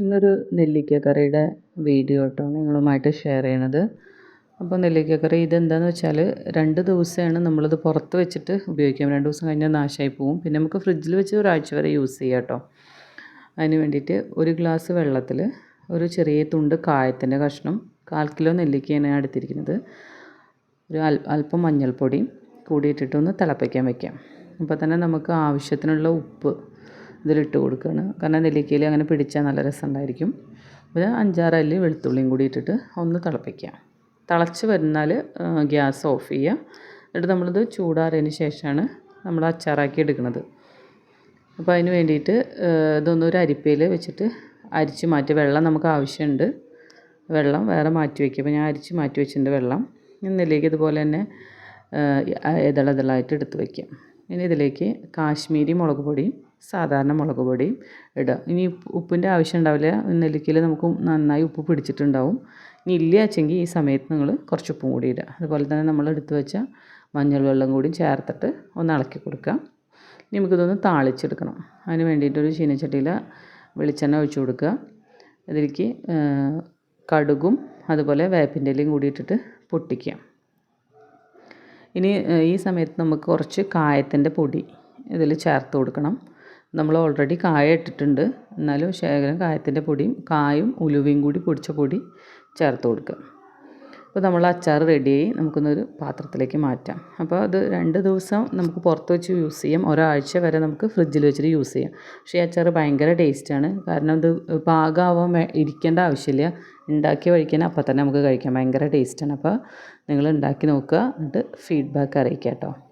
ഇന്നൊരു നെല്ലിക്ക കറിയുടെ വീഡിയോ കേട്ടോ നിങ്ങളുമായിട്ട് ഷെയർ ചെയ്യണത്. അപ്പോൾ നെല്ലിക്ക കറി ഇതെന്താണെന്ന് വെച്ചാൽ രണ്ട് ദിവസമാണ് നമ്മളിത് പുറത്ത് വെച്ചിട്ട് ഉപയോഗിക്കാം. രണ്ട് ദിവസം കഴിഞ്ഞാൽ നാശമായി പോവും. പിന്നെ നമുക്ക് ഫ്രിഡ്ജിൽ വെച്ച് ഒരാഴ്ച വരെ യൂസ് ചെയ്യാം കേട്ടോ. അതിന് വേണ്ടിയിട്ട് ഒരു ഗ്ലാസ് വെള്ളത്തിൽ ഒരു ചെറിയ തുണ്ട് കായത്തിന്റെ കഷ്ണം കാൽ കിലോ നെല്ലിക്കയാണ് എടുത്തിരിക്കുന്നത്. ഒരു അല്പം മഞ്ഞൾപ്പൊടിയും കൂടിയിട്ടിട്ടൊന്ന് തിളപ്പിക്കാൻ വയ്ക്കാം അപ്പോൾ തന്നെ നമുക്ക് ആവശ്യത്തിനുള്ള ഉപ്പ് ഇതിലിട്ട് കൊടുക്കുകയാണ്. കാരണം നെല്ലിക്കയിൽ അങ്ങനെ പിടിച്ചാൽ നല്ല രസമുണ്ടായിരിക്കും. ഒരു അഞ്ചാറ് അല്ലി വെളുത്തുള്ളിയും കൂടി ഇട്ടിട്ട് ഒന്ന് തിളപ്പിക്കുക. തിളച്ച് വരുന്നാൽ ഗ്യാസ് ഓഫ് ചെയ്യുക. എന്നിട്ട് നമ്മളിത് ചൂടാറിയതിന് ശേഷമാണ് നമ്മൾ അച്ചാറാക്കി എടുക്കുന്നത്. അപ്പോൾ അതിന് വേണ്ടിയിട്ട് ഇതൊന്നൊരു അരിപ്പയിൽ വെച്ചിട്ട് അരിച്ച് മാറ്റി വെള്ളം നമുക്ക് ആവശ്യമുണ്ട്. വെള്ളം വേറെ മാറ്റി വയ്ക്കുക. അപ്പോൾ ഞാൻ അരിച്ച് മാറ്റി വെച്ചിട്ടുണ്ട് വെള്ളം. നെല്ലിക്ക ഇതുപോലെ തന്നെ ഇതളതളായിട്ട് എടുത്ത് വയ്ക്കാം ഇനി ഇതിലേക്ക് കാശ്മീരി മുളക് പൊടിയും സാധാരണ മുളക് പൊടിയും ഇടുക. ഇനി ഉപ്പിന്റെ ആവശ്യം ഉണ്ടാവില്ല. നെല്ലിക്കയിൽ നമുക്ക് നന്നായി ഉപ്പ് പിടിച്ചിട്ടുണ്ടാവും. ഇനി ഇല്ല വെച്ചെങ്കിൽ ഈ സമയത്ത് നിങ്ങൾ കുറച്ച് ഉപ്പും കൂടി ഇടുക. അതുപോലെ തന്നെ നമ്മൾ എടുത്തു വെച്ച മഞ്ഞൾ വെള്ളം കൂടി ചേർത്തിട്ട് ഒന്ന് ഇളക്കി കൊടുക്കാം ഇനി നമുക്കിതൊന്ന് താളിച്ചെടുക്കണം. അതിന് വേണ്ടിയിട്ടൊരു ചീനച്ചട്ടിയിൽ വെളിച്ചെണ്ണ ഒഴിച്ചു കൊടുക്കുക. അതിലേക്ക് കടുകും അതുപോലെ വേപ്പിന്റെ ഇലയും കൂടി ഇട്ടിട്ട് പൊട്ടിക്കുക. ഇനി ഈ സമയത്ത് നമുക്ക് കുറച്ച് കായത്തിന്റെ പൊടി ഇതിൽ ചേർത്ത് കൊടുക്കണം. നമ്മൾ ഓൾറെഡി കായ ഇട്ടിട്ടുണ്ട്. എന്നാലും ശേഖരം കായത്തിന്റെ പൊടിയും കായും ഉലുവയും കൂടി പൊടിച്ച പൊടി ചേർത്ത് കൊടുക്കുക. അപ്പോൾ നമ്മൾ അച്ചാർ റെഡിയായി നമുക്കൊന്നൊരു പാത്രത്തിലേക്ക് മാറ്റാം. അപ്പോൾ അത് രണ്ട് ദിവസം നമുക്ക് പുറത്ത് വെച്ച് യൂസ് ചെയ്യാം. ഒരാഴ്ച വരെ നമുക്ക് ഫ്രിഡ്ജിൽ വെച്ചിട്ട് യൂസ് ചെയ്യാം. പക്ഷേ ഈ അച്ചാർ ഭയങ്കര ടേസ്റ്റാണ് കാരണം ഇത് പാകമാവാൻ ഇരിക്കേണ്ട ആവശ്യമില്ല. ഉണ്ടാക്കി കഴിക്കാൻ അപ്പം തന്നെ നമുക്ക് കഴിക്കാം. ഭയങ്കര ടേസ്റ്റാണ് അപ്പോൾ നിങ്ങൾ ഉണ്ടാക്കി നോക്കുക. എന്നിട്ട് ഫീഡ്ബാക്ക് അറിയിക്കാം കേട്ടോ.